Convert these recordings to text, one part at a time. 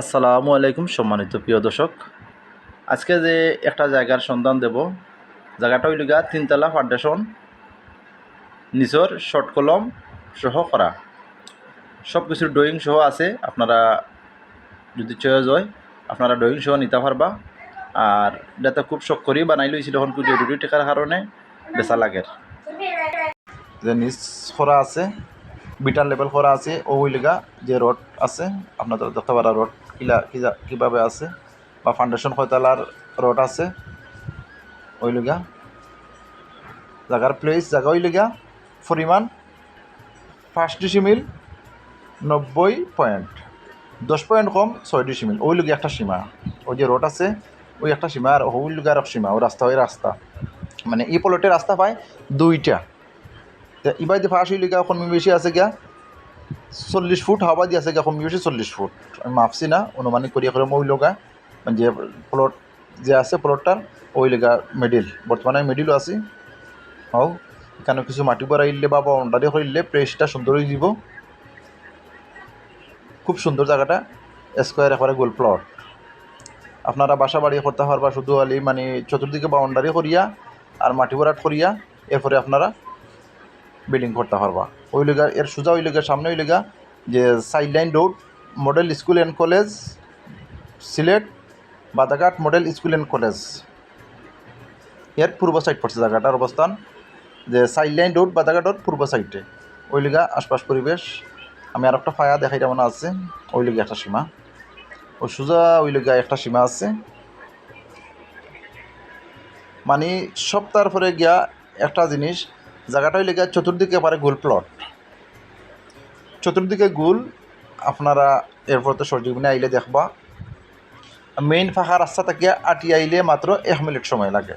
আসসালামু আলাইকুম সম্মানিত প্রিয় দর্শক। আজকে যে একটা জায়গার সন্ধান দেব, জায়গাটা হইল গা তিনতলা ফাউন্ডেশন, নিচর শর্ট কলম সহ করা। সব কিছুর ড্রয়িং সহ আছে, আপনারা যদি চয়েস হয়, আপনারা ড্রয়িং সহ নিতে পারবা। আর এটা খুব শখ করি বানাই লইছিল এখন খুব জরুরি টেকার কারণে বেচা লাগে। যে নিচ করা আছে, বিটার লেভেল করা আছে, ও হইলগা যে রড আছে, আপনাদের দেখতে পারা রড। কিলা কীভাবে আছে? বা ফাউন্ডেশন কয়তালার রড আছে। ওইলগা জায়গার প্লেস জায়গা ওইলগা পরিমাণ পাঁচ ডিসিমিল নব্বই পয়েন্ট দশ পয়েন্ট কম, ছয় ডিসিমিল ওই লগে একটা সীমা। ওই যে রোড আছে, ওই একটা সীমা আর ওই লগে আর সীমা, ও রাস্তা ওই রাস্তা মানে এই পলটে রাস্তা পায় দুইটা। ইবাই দিয়ে ফাঁস হইলে গা এখন বেশি আছে গিয়া চল্লিশ ফুট হাওয়া দিয়ে আছে কম বেশি চল্লিশ ফুট। আমি মাপছি না, অনুমানিক করিয়া করে ওই লগা মানে যে প্লট যে আছে প্লটটার ওই লগা মিডিল বর্তমানে আমি মিডিলও আছি। হও, এখানে কিছু মাটি পরা ইলে বা বাউন্ডারি করিলে প্রেসটা সুন্দর হয়ে যাব খুব সুন্দর জায়গাটা স্কোয়ার একবারে গোল প্লট আপনারা বাসা বাড়ি করতে পারবা শুধু আলি মানে চতুর্দিকে বাউন্ডারি করিয়া আর মাটি ভরাট করিয়া, এরপরে আপনারা বিল্ডিং করতে পারবা। ওই লেগা এর সোজা ওই লেগা, সামনে ওই লেগা, যে side line road model school and college Sylhet, Badaghat model school and কলেজের পূর্ব সাইড পড়ছে জায়গাটার অবস্থান। যে সাইড লাইন রোড বাদাঘাটর পূর্ব সাইডে ওই লেগা আশপাশ পরিবেশ। আমি আর একটা ফায়া দেখাইটা মনে আছে। ওই লেগে একটা সীমা। ও সোজা ওই লেগে একটা সীমা আছে। মানে সব তারপরে গিয়া একটা জিনিস জায়গাটা ওই লেগে চতুর্দিকে পারে গোল প্লট চতুর্দিকে গোল, আপনারা এরপর তো সরজীবনে আইলে দেখবা। মেইন ফাঁকা রাস্তা থেকে আটি আইলে মাত্র এক মিনিট সময় লাগে।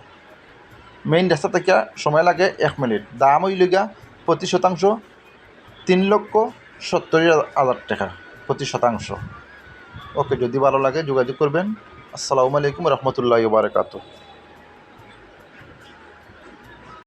মেইন রাস্তা থেকে সময় লাগে এক মিনিট। দাম ওই লেগা প্রতি শতাংশ, তিন লক্ষ সত্তর হাজার টাকা প্রতি শতাংশ। ওকে যদি ভালো লাগে যোগাযোগ করবেন। আসসালামু আলাইকুম রহমতুল্লাহ বারকাতু